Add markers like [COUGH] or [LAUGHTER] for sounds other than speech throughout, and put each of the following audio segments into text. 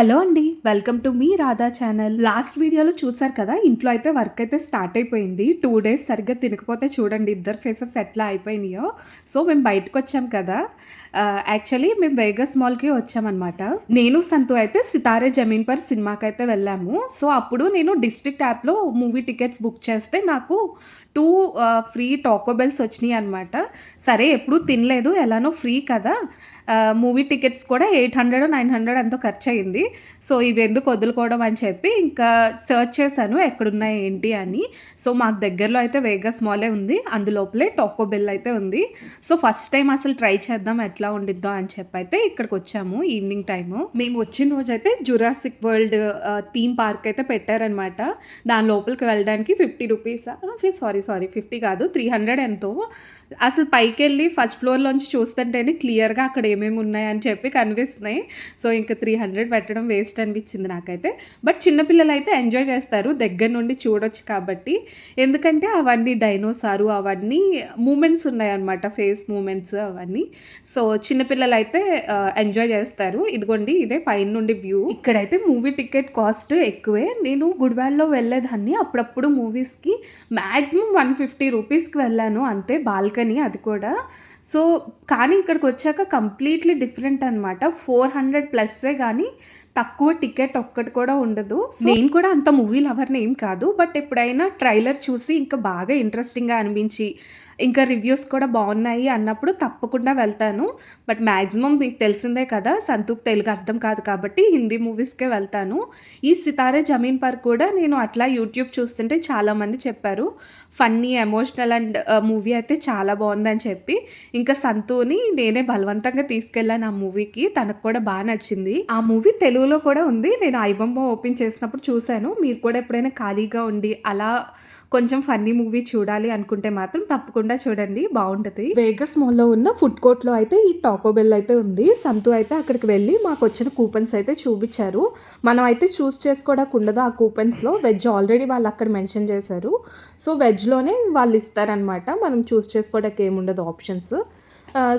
Hello అండి welcome to మీ Radha channel. Last వీడియోలో చూసారు కదా ఇంట్లో అయితే వర్క్ అయితే స్టార్ట్ అయిపోయింది. టూ డేస్ సరిగ్గా తినకపోతే చూడండి ఇద్దరు ఫేసెస్ ఎట్లా అయిపోయినాయో. సో మేము బయటకు వచ్చాం కదా. యాక్చువల్లీ మేము వేగస్ మాల్కి వచ్చామన్నమాట నేను సంతు అయితే సితారే జమీన్ పర్ సినిమాకి అయితే వెళ్ళాము. సో అప్పుడు నేను డిస్ట్రిక్ట్ యాప్లో మూవీ టికెట్స్ బుక్ చేస్తే నాకు టూ ఫ్రీ టాకోబెల్స్ వచ్చినాయి అనమాట సరే ఎప్పుడూ తినలేదు. ఎలానో ఫ్రీ కదా. మూవీ టికెట్స్ కూడా ఎయిట్ హండ్రెడ్ నైన్ హండ్రెడ్ ఎంతో ఖర్చు అయింది సో ఇవి ఎందుకు వదులుకోవడం అని చెప్పి ఇంకా సర్చ్ చేశాను ఎక్కడున్నాయి ఏంటి అని. సో మాకు దగ్గరలో అయితే వేగస్ మాలే ఉంది. అందులోపలే టాకోబెల్ అయితే ఉంది. సో ఫస్ట్ టైం అసలు ట్రై చేద్దాం ఎట్లా ఉండిద్దాం అని చెప్పి అయితే ఇక్కడికి వచ్చాము ఈవినింగ్ టైము. మేము వచ్చిన రోజు అయితే జురాసిక్ వరల్డ్ థీమ్ పార్క్ అయితే పెట్టారనమాట దాని లోపలికి వెళ్ళడానికి fifty rupees? Sorry sorry fifty కాదు త్రీ హండ్రెడ్ ఎంతో అసలు పైకి వెళ్ళి ఫస్ట్ ఫ్లోర్లోంచి చూస్తుంటేనే క్లియర్గా అక్కడ ఏమేమి ఉన్నాయని చెప్పి కనిపిస్తున్నాయి. సో ఇంకా త్రీ హండ్రెడ్ పెట్టడం వేస్ట్ అనిపించింది నాకైతే. బట్ చిన్నపిల్లలు అయితే ఎంజాయ్ చేస్తారు. దగ్గర నుండి చూడొచ్చు కాబట్టి. ఎందుకంటే అవన్నీ డైనోసారు అవన్నీ మూమెంట్స్ ఉన్నాయన్నమాట. ఫేస్ మూమెంట్స్ అవన్నీ. సో చిన్నపిల్లలు అయితే ఎంజాయ్ చేస్తారు. ఇదిగోండి ఇదే పైన నుండి వ్యూ. ఇక్కడైతే మూవీ టికెట్ కాస్ట్ ఎక్కువే. నేను గుడివాల్లో వెళ్ళేదాన్ని. అప్పుడప్పుడు మూవీస్కి మ్యాక్సిమం వన్ ఫిఫ్టీ రూపీస్కి వెళ్ళాను. అంతే బాల్కనీ అది కూడా. సో కానీ ఇక్కడికి వచ్చాక కంప్లీట్లీ డిఫరెంట్ అనమాట ఫోర్ హండ్రెడ్ ప్లస్సే కానీ తక్కువ టికెట్ ఒక్కటి కూడా ఉండదు. నేను కూడా అంత మూవీ లవర్ని ఏం కాదు బట్ ఎప్పుడైనా ట్రైలర్ చూసి ఇంకా బాగా ఇంట్రెస్టింగ్గా అనిపించి ఇంకా రివ్యూస్ కూడా బాగున్నాయి అన్నప్పుడు తప్పకుండా వెళ్తాను. బట్ మ్యాక్సిమం మీకు తెలిసిందే కదా సంతూక్ తెలుగు అర్థం కాదు కాబట్టి హిందీ మూవీస్కే వెళ్తాను. ఈ సితారే జమీన్ పర్ కూడా నేను అట్లా యూట్యూబ్ చూస్తుంటే చాలామంది చెప్పారు ఫన్నీ ఎమోషనల్ అండ్ మూవీ అయితే చాలా బాగుందని చెప్పి. ఇంకా సంతూని నేనే బలవంతంగా తీసుకెళ్ళాను ఆ మూవీకి తనకు కూడా బాగా నచ్చింది. ఆ మూవీ తెలుగు తెలుగులో కూడా ఉంది. నేను ఐబొమ్మ ఓపెన్ చేసినప్పుడు చూశాను. మీరు కూడా ఎప్పుడైనా ఖాళీగా ఉండి అలా కొంచెం ఫన్నీ మూవీ చూడాలి అనుకుంటే మాత్రం తప్పకుండా చూడండి. బాగుంటుంది. వేగస్ మాల్లో ఉన్న ఫుడ్ కోర్ట్లో అయితే ఈ టాకో బెల్ అయితే ఉంది. సంతు అయితే అక్కడికి వెళ్ళి మాకు వచ్చిన కూపన్స్ అయితే చూపించారు. మనం అయితే చూస్ చేసుకోవడానికి ఉండదు ఆ కూపన్స్లో వెజ్ ఆల్రెడీ వాళ్ళు అక్కడ మెన్షన్ చేశారు. సో వెజ్లోనే వాళ్ళు ఇస్తారనమాట మనం చూస్ చేసుకోవడానికి ఏముండదు ఆప్షన్స్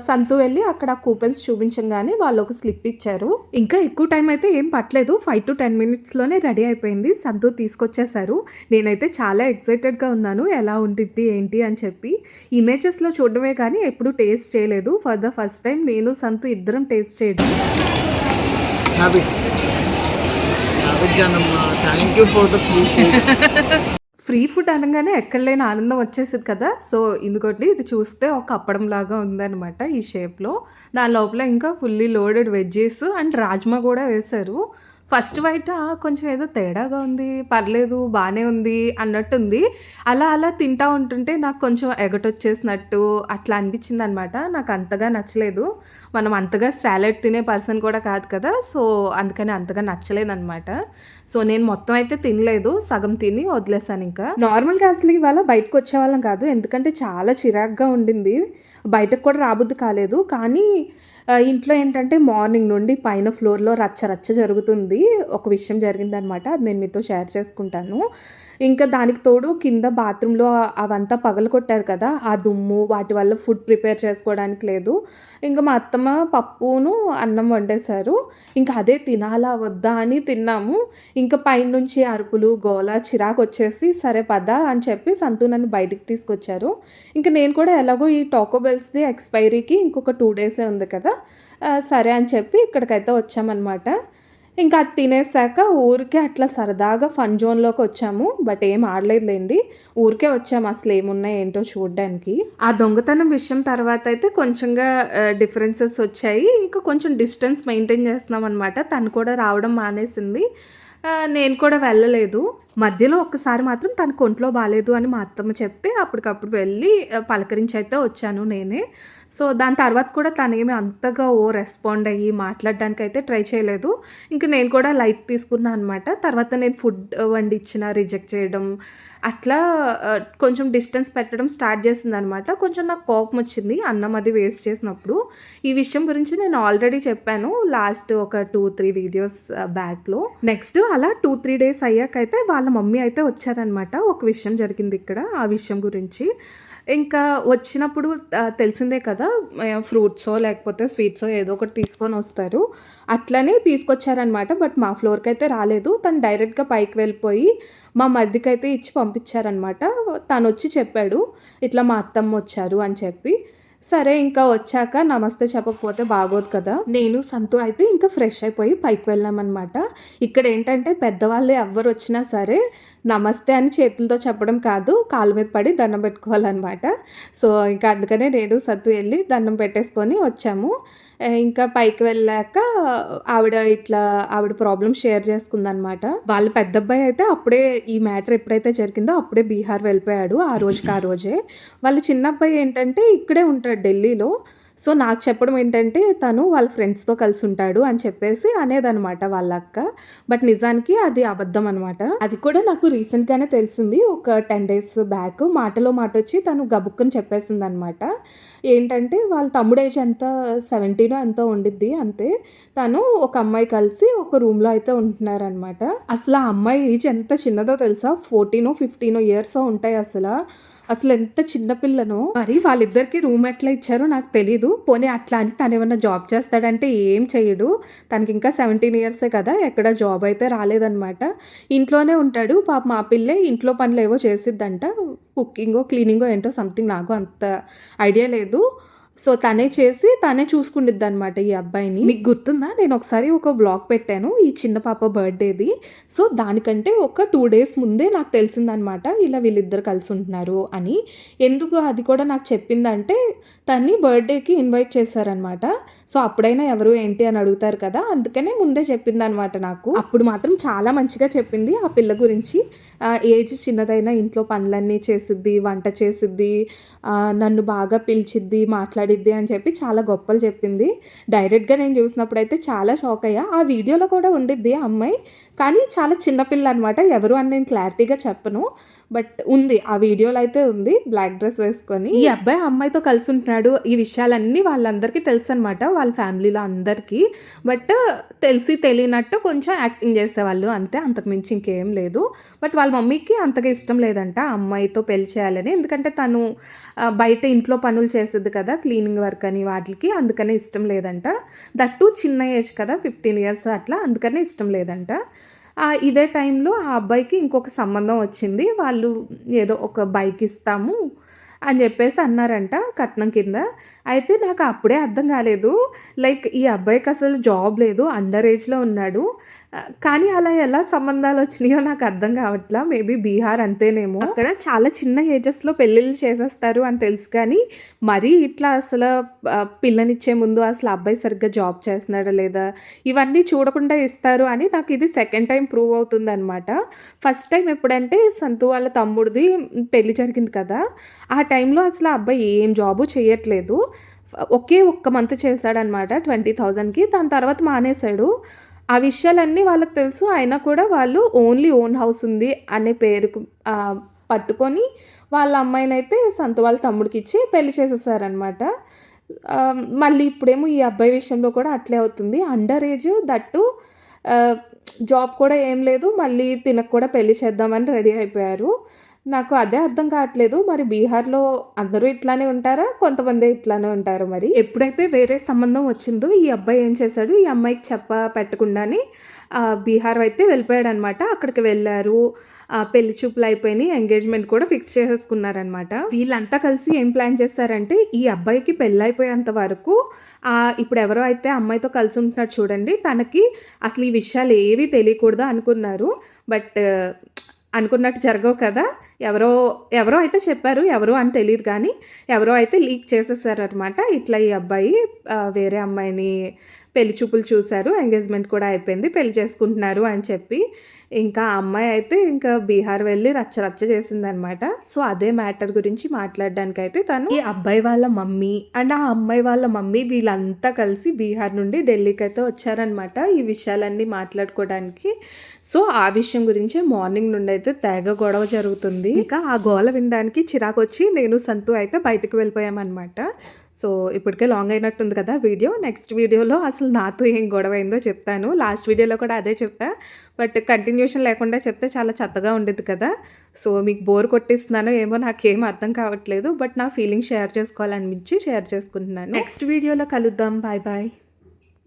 సంతు వెళ్ళి అక్కడ కూపన్స్ చూపించగానే వాళ్ళు ఒక స్లిప్ ఇచ్చారు. ఇంకా ఎక్కువ టైం అయితే ఏం పట్టలేదు. ఫైవ్ టు టెన్ మినిట్స్లోనే రెడీ అయిపోయింది. సంతు తీసుకొచ్చేసారు నేనైతే చాలా ఎక్సైటెడ్గా ఉన్నాను. ఎలా ఉంటుంది ఏంటి అని చెప్పి. ఇమేజెస్లో చూడడమే కానీ ఎప్పుడు టేస్ట్ చేయలేదు. ఫర్ ద ఫస్ట్ టైం నేను సంతు ఇద్దరం టేస్ట్ చేయడం. Thank you for the [LAUGHS] free food అనగానే ఎక్కడలేని ఆనందం వచ్చేసింది కదా. సో ఇందుకోటి ఇది చూస్తే ఒక అప్పడం లాగా ఉందన్నమాట ఈ షేప్లో. దాని లోపల ఇంకా fully loaded veggies and rajma కూడా వేశారు. ఫస్ట్ బయట కొంచెం ఏదో తేడాగా ఉంది పర్లేదు బాగానే ఉంది అన్నట్టుంది. అలా అలా తింటా ఉంటుంటే నాకు కొంచెం ఎగటొచ్చేసినట్టు అట్లా అనిపించింది అనమాట నాకు అంతగా నచ్చలేదు. మనం అంతగా సాలెడ్ తినే పర్సన్ కూడా కాదు కదా సో అందుకని అంతగా నచ్చలేదు అనమాట సో నేను మొత్తం అయితే తినలేదు సగం తిని వదిలేసాను ఇంకా. నార్మల్గా అసలు ఇవాళ బయటకు వచ్చేవాళ్ళం కాదు ఎందుకంటే చాలా చిరాగ్గా ఉండింది. బయటకు కూడా రాబుద్ది కాలేదు. కానీ ఇంట్లో ఏంటంటే మార్నింగ్ నుండి పైన ఫ్లోర్లో రచ్చ రచ్చ జరుగుతుంది. ఒక విషయం జరిగిందనమాట. అది నేను మీతో షేర్ చేసుకుంటాను. ఇంకా దానికి తోడు కింద బాత్రూంలో అవంతా పగలగొట్టారు కదా ఆ దుమ్ము వాటి వల్ల ఫుడ్ ప్రిపేర్ చేసుకోవడానికి లేదు. ఇంకా మా అత్తమ్మ పప్పును అన్నం వండేశారు. ఇంకా అదే తినాలా వద్దా అని తిన్నాము. ఇంకా పైనుంచి అరుపులు గోల చిరాకు వచ్చేసి సరే పదా అని చెప్పి సంతు నన్ను బయటికి తీసుకొచ్చారు. ఇంకా నేను కూడా ఎలాగో ఈ టాకోబెల్స్ది ఎక్స్పైరీకి ఇంకొక టూ డేసే ఉంది కదా సరే అని చెప్పి ఇక్కడికైతే వచ్చామన్నమాట ఇంకా అది తినేసాక ఊరికే అట్లా సరదాగా ఫన్ జోన్లోకి వచ్చాము. బట్ ఏం ఆడలేదులేండి. ఊరికే వచ్చాము. అసలు ఏమున్నాయి ఏంటో చూడడానికి. ఆ దొంగతనం విషయం తర్వాత అయితే కొంచెంగా డిఫరెన్సెస్ వచ్చాయి. ఇంకా కొంచెం డిస్టెన్స్ మెయింటైన్ చేస్తున్నాం అనమాట తను కూడా రావడం మానేసింది. నేను కూడా వెళ్ళలేదు. మధ్యలో ఒక్కసారి మాత్రం తన ఒంట్లో బాగాలేదు అని మా అత్తమ్మ చెప్తే అప్పటికప్పుడు వెళ్ళి పలకరించి అయితే వచ్చాను నేనే. సో దాని తర్వాత కూడా తనేమి అంతగా ఓ రెస్పాండ్ అయ్యి మాట్లాడడానికి అయితే ట్రై చేయలేదు. ఇంకా నేను కూడా లైట్ తీసుకున్నాను అనమాట తర్వాత నేను ఫుడ్ వండి ఇచ్చిన రిజెక్ట్ చేయడం అట్లా కొంచెం డిస్టెన్స్ పెట్టడం స్టార్ట్ చేసింది అనమాట కొంచెం నాకు కోపం వచ్చింది అన్నం అది వేస్ట్ చేసినప్పుడు. ఈ విషయం గురించి నేను ఆల్రెడీ చెప్పాను లాస్ట్ ఒక టూ త్రీ వీడియోస్ బ్యాక్లో. నెక్స్ట్ అలా టూ త్రీ డేస్ అయ్యాకైతే వాళ్ళ వాళ్ళ మమ్మీ అయితే వచ్చారనమాట. ఒక విషయం జరిగింది ఇక్కడ ఆ విషయం గురించి. ఇంకా వచ్చినప్పుడు తెలిసిందే కదా కదా ఫ్రూట్సో లేకపోతే స్వీట్సో ఏదో ఒకటి తీసుకొని వస్తారు. అట్లనే తీసుకొచ్చారనమాట బట్ మా ఫ్లోర్కి అయితే రాలేదు. తను డైరెక్ట్గా పైకి వెళ్ళిపోయి మా మరిదికి అయితే ఇచ్చి పంపించారనమాట. తను వచ్చి చెప్పాడు ఇట్లా మా అత్తమ్మ వచ్చారు అని చెప్పి. సరే ఇంకా వచ్చాక నమస్తే చెప్పకపోతే బాగోదు కదా. నేను సంతు అయితే ఇంకా ఫ్రెష్ అయిపోయి పైకి వెళ్ళామన్నమాట. ఇక్కడ ఏంటంటే పెద్దవాళ్ళు ఎవరు వచ్చినా సరే నమస్తే అని చేతులతో చెప్పడం కాదు కాళ్ళ మీద పడి దండం పెట్టుకోవాలన్నమాట. సో ఇంకా అందుకనే నేను సత్తు వెళ్ళి దండం పెట్టేసుకొని వచ్చాము. ఇంకా పైకి వెళ్ళాక ఆవిడ ఇట్లా ఆవిడ ప్రాబ్లమ్ షేర్ చేసుకుందనమాట వాళ్ళ పెద్ద అబ్బాయి అయితే అప్పుడే ఈ మ్యాటర్ ఎప్పుడైతే జరిగిందో అప్పుడే బీహార్ వెళ్ళిపోయాడు ఆ రోజుకి ఆ రోజే. వాళ్ళ చిన్న అబ్బాయి ఏంటంటే ఇక్కడే ఉంటాడు. ఢిల్లీలో. సో నాకు చెప్పడం ఏంటంటే తను వాళ్ళ ఫ్రెండ్స్తో కలిసి ఉంటాడు అని చెప్పేసి అనేదనమాట వాళ్ళ అక్క బట్ నిజానికి అది అబద్ధం అనమాట అది కూడా నాకు రీసెంట్గానే తెలిసింది. ఒక టెన్ డేస్ బ్యాక్ మాటలో మాట వచ్చి తను గబుక్కుని చెప్పేసింది అనమాట ఏంటంటే వాళ్ళ తమ్ముడు ఏజ్ ఎంత? సెవెంటీనో ఎంతో ఉండిద్ది అంతే. తను ఒక అమ్మాయి కలిసి ఒక రూమ్లో అయితే ఉంటున్నారనమాట అసలు ఆ అమ్మాయి ఏజ్ ఎంత చిన్నదో తెలుసా? ఫోర్టీనో ఫిఫ్టీనో ఇయర్స్ ఉంటాయి అసలు. అసలు ఎంత చిన్నపిల్లను మరి వాళ్ళిద్దరికి రూమ్ ఎట్లా ఇచ్చారో నాకు తెలీదు. పోనీ అట్లా అని తను ఏమన్నా జాబ్ చేస్తాడంటే ఏం చేయడు. తనకి ఇంకా సెవెంటీన్ ఇయర్సే కదా ఎక్కడ జాబ్ అయితే రాలేదన్నమాట. ఇంట్లోనే ఉంటాడు. పాప మా పిల్లే ఇంట్లో పనులు ఏవో చేసిద్దంట. కుకింగో క్లీనింగో ఏంటో సంథింగ్ నాకు అంత ఐడియా లేదు. సో తనే చేసి తనే చూసుకుండిద్ది అనమాట ఈ అబ్బాయిని. మీకు గుర్తుందా? నేను ఒకసారి ఒక వ్లాగ్ పెట్టాను ఈ చిన్న పాప బర్త్డేది. సో దానికంటే ఒక టూ డేస్ ముందే నాకు తెలిసిందనమాట ఇలా వీళ్ళిద్దరు కలిసి ఉంటున్నారు అని. ఎందుకు అది కూడా నాకు చెప్పిందంటే తన్ని బర్త్డేకి ఇన్వైట్ చేశారనమాట సో అప్పుడైనా ఎవరు ఏంటి అని అడుగుతారు కదా అందుకనే ముందే చెప్పింది అనమాట నాకు. అప్పుడు మాత్రం చాలా మంచిగా చెప్పింది ఆ పిల్ల గురించి. ఏజ్ చిన్నదైనా ఇంట్లో పనులన్నీ చేసిద్ది వంట చేసిద్ది నన్ను బాగా పిలిచిద్ది మాట్లాడిద్ది అని చెప్పి చాలా గొప్పలు చెప్పింది. డైరెక్ట్గా నేను చూసినప్పుడు అయితే చాలా షాక్ అయ్యా. ఆ వీడియోలో కూడా ఉండిద్ది ఆ అమ్మాయి. కానీ చాలా చిన్నపిల్ల అనమాట ఎవరు అని నేను క్లారిటీగా చెప్పను. బట్ ఉంది ఆ వీడియోలో అయితే ఉంది బ్లాక్ డ్రెస్ వేసుకొని. ఈ అబ్బాయి అమ్మాయితో కలిసి ఉంటున్నాడు ఈ విషయాలన్నీ వాళ్ళందరికీ తెలుసు అనమాట వాళ్ళ ఫ్యామిలీలో అందరికీ. బట్ తెలిసి తెలియనట్టు కొంచెం యాక్టింగ్ చేసేవాళ్ళు అంతే అంతకుమించి ఇంకేం లేదు. బట్ వాళ్ళ మమ్మీకి అంతగా ఇష్టం లేదంట అమ్మాయితో పెళ్ళి చేయాలని. ఎందుకంటే తను బయట ఇంట్లో పనులు చేసేది కదా క్లీనింగ్ వర్క్ అని వాటికి అందుకనే ఇష్టం లేదంట. దట్టు చిన్న ఏజ్ కదా ఫిఫ్టీన్ ఇయర్స్ అట్లా అందుకనే ఇష్టం లేదంట. ఇదే టైంలో ఆ అబ్బాయికి ఇంకొక సంబంధం వచ్చింది. వాళ్ళు ఏదో ఒక బైక్ ఇస్తాము. అని చెప్పేసి అన్నారంట కట్నం కింద. అయితే నాకు అప్పుడే అర్థం కాలేదు. లైక్ ఈ అబ్బాయికి అసలు జాబ్ లేదు అండర్ ఏజ్లో ఉన్నాడు. కానీ అలా ఎలా సంబంధాలు వచ్చినాయో నాకు అర్థం కావట్లా. మేబీ బీహార్ అంతేనేమో. అక్కడ చాలా చిన్న ఏజెస్లో పెళ్ళిళ్ళు చేసేస్తారు అని తెలుసు కానీ మరీ ఇట్లా అసలు పిల్లనిచ్చే ముందు అసలు అబ్బాయి సరిగ్గా జాబ్ చేస్తున్నాడా లేదా? ఇవన్నీ చూడకుండా ఇస్తారు అని నాకు ఇది సెకండ్ టైం ప్రూవ్ అవుతుంది అనమాట ఫస్ట్ టైం ఎప్పుడంటే సంతు వాళ్ళ తమ్ముడిది పెళ్ళి జరిగింది కదా. ఆ టైంలో అసలు ఆ అబ్బాయి ఏం జాబు చేయట్లేదు. ఒకే ఒక్క మంత్ చేశాడనమాట ట్వంటీ థౌజండ్కి. దాని తర్వాత మానేశాడు. ఆ విషయాలన్నీ వాళ్ళకి తెలుసు. అయినా కూడా వాళ్ళు ఓన్లీ ఓన్ హౌస్ ఉంది అనే పేరుకు పట్టుకొని వాళ్ళ అమ్మాయిని అయితే సంత వాళ్ళ తమ్ముడికి ఇచ్చి పెళ్ళి చేసేసారనమాట. మళ్ళీ ఇప్పుడేమో ఈ అబ్బాయి విషయంలో కూడా అట్లే అవుతుంది. అండర్ ఏజ్ దట్టు జాబ్ కూడా ఏం లేదు. మళ్ళీ తినకు కూడా పెళ్ళి చేద్దామని రెడీ అయిపోయారు. నాకు అదే అర్థం కావట్లేదు. మరి బీహార్లో అందరూ ఇట్లానే ఉంటారా? కొంతమంది ఇట్లానే ఉంటారు మరి? ఎప్పుడైతే వేరే సంబంధం వచ్చిందో ఈ అబ్బాయి ఏం చేశాడు? ఈ అమ్మాయికి చెప్ప పెట్టకుండానే బీహార్ అయితే వెళ్ళిపోయాడు అనమాట అక్కడికి వెళ్ళారు. పెళ్ళి చూపులు అయిపోయినాయి. ఎంగేజ్మెంట్ కూడా ఫిక్స్ చేసేసుకున్నారనమాట. వీళ్ళంతా కలిసి ఏం ప్లాన్ చేశారంటే ఈ అబ్బాయికి పెళ్ళి అయిపోయేంత వరకు ఇప్పుడు ఎవరో అయితే అమ్మాయితో కలిసి ఉంటున్నాడు చూడండి తనకి అసలు ఈ విషయాలు ఏవి తెలియకూడదు అనుకున్నారు. బట్ అనుకున్నట్టు జరగవు కదా. ఎవరో ఎవరో అయితే చెప్పారు ఎవరో అని తెలియదు కానీ ఎవరో అయితే లీక్ చేసేసారనమాట ఇట్లా ఈ అబ్బాయి వేరే అమ్మాయిని పెళ్ళి చూపులు చూశారు ఎంగేజ్మెంట్ కూడా అయిపోయింది పెళ్ళి చేసుకుంటున్నారు అని చెప్పి. ఇంకా అమ్మాయి అయితే ఇంకా బీహార్ వెళ్ళి రచ్చ రచ్చ చేసిందనమాట. సో అదే మ్యాటర్ గురించి మాట్లాడడానికి అయితే తను ఈ అబ్బాయి వాళ్ళ మమ్మీ అండ్ ఆ అమ్మాయి వాళ్ళ మమ్మీ వీళ్ళంతా కలిసి బీహార్ నుండి ఢిల్లీకి అయితే వచ్చారనమాట ఈ విషయాలన్నీ మాట్లాడుకోవడానికి. సో ఆ విషయం గురించే మార్నింగ్ నుండి అయితే తెగ గొడవ జరుగుతుంది. ఇంకా ఆ గోల వినడానికి చిరాకు వచ్చి నేను సంతు అయితే బయటకు వెళ్ళిపోయామన్నమాట సో ఇప్పటికే లాంగ్ అయినట్టుంది కదా వీడియో. నెక్స్ట్ వీడియోలో అసలు నాతో ఏం గొడవ అయిందో చెప్తాను. లాస్ట్ వీడియోలో కూడా అదే చెప్పా. బట్ కంటిన్యూషన్ లేకుండా చెప్తే చాలా చెత్తగా ఉండేది కదా. సో మీకు బోర్ కొట్టిస్తున్నానో ఏమో నాకేం అర్థం కావట్లేదు. బట్ నా ఫీలింగ్ షేర్ చేసుకోవాలనిపించి షేర్ చేసుకుంటున్నాను. నెక్స్ట్ వీడియోలో కలుద్దాం. Bye bye